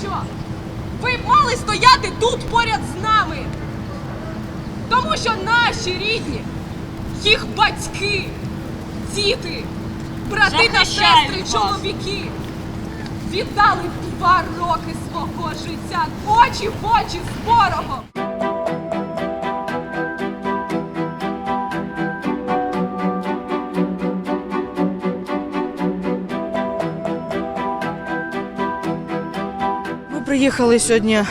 що? Ви мали стояти тут поряд з нами. Тому що наші рідні, їх батьки, діти, брати та сестри, чоловіки віддали два роки свого життя очі в очі з ворогом. приїхали сьогодні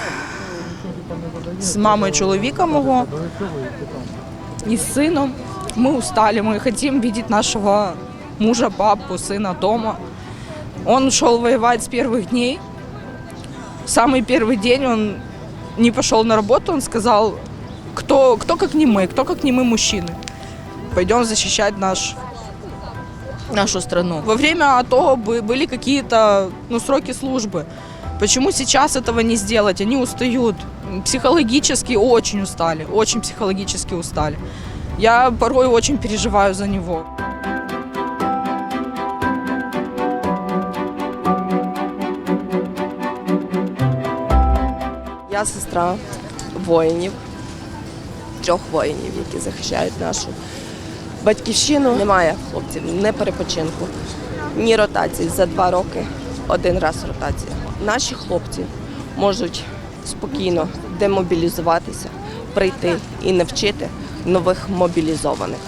з мамою чоловіка мого і з сином. Ми устали, мы хотим видеть нашего мужа, папу, сына дома. Он ушел воевать с первых дней. Самый первый день он не пошел на работу, он сказал, кто, кто как не мы, кто как не мы мужчины. Пойдем защищать наш, нашу страну. Во время АТО бы- были какие-то ну, сроки службы. Почему сейчас этого не сделать? Они устают. Психологически очень устали. Очень психологически устали. Я порой очень переживаю за него. Я сестра воїнів, трьох воїнів, які захищають нашу батьківщину. Немає хлопців, не перепочинку, ні ротації. За два роки один раз ротація. Наші хлопці можуть спокійно демобілізуватися, прийти і навчити нових мобілізованих.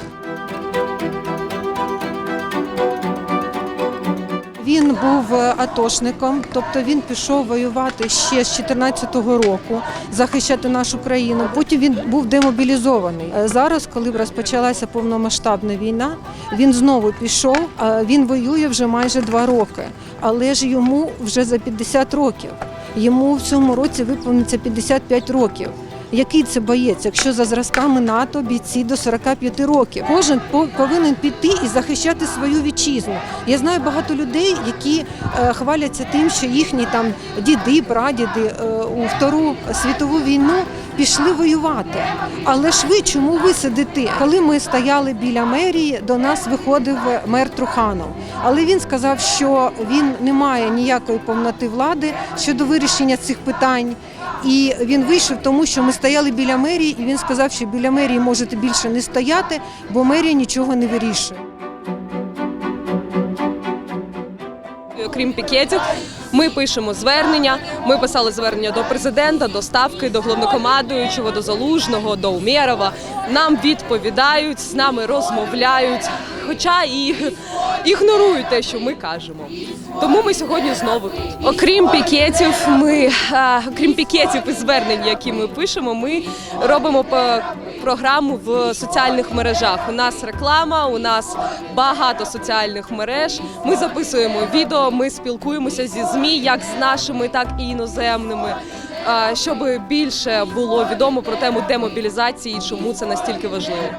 Він був е, атошником, тобто він пішов воювати ще з 14-го року, захищати нашу країну. Потім він був демобілізований. Е, Зараз, коли розпочалася повномасштабна війна, він знову пішов. Він воює вже майже два роки, але ж йому вже за 50 років. Йому в цьому році виповниться 55 років. Який це боєць, якщо за зразками НАТО бійці до 45 років? Кожен по- повинен піти і захищати свою вітчизну. Я знаю багато людей, які е, хваляться тим, що їхні там діди, прадіди е, у Втору світову війну пішли воювати. Але ж ви чому ви сидите? Коли ми стояли біля мерії, до нас виходив мер Труханов. Але він сказав, що він не має ніякої повноти влади щодо вирішення цих питань. І він вийшов, тому що ми стояли біля мерії, і він сказав, що біля мерії можете більше не стояти, бо мерія нічого не вирішує. крім пікетів, ми пишемо звернення. Ми писали звернення до президента, до ставки, до головнокомандуючого, до залужного, до Умєрова. Нам відповідають, з нами розмовляють, хоча і ігнорують те, що ми кажемо. Тому ми сьогодні знову тут. Окрім пікетів, ми е, окрім пікетів і звернень, які ми пишемо, ми робимо по- програму в соціальних мережах. У нас реклама, у нас багато соціальних мереж. Ми записуємо відео, ми спілкуємося зі ЗМІ, як з нашими, так і іноземними. Щоб більше було відомо про тему демобілізації і чому це настільки важливо.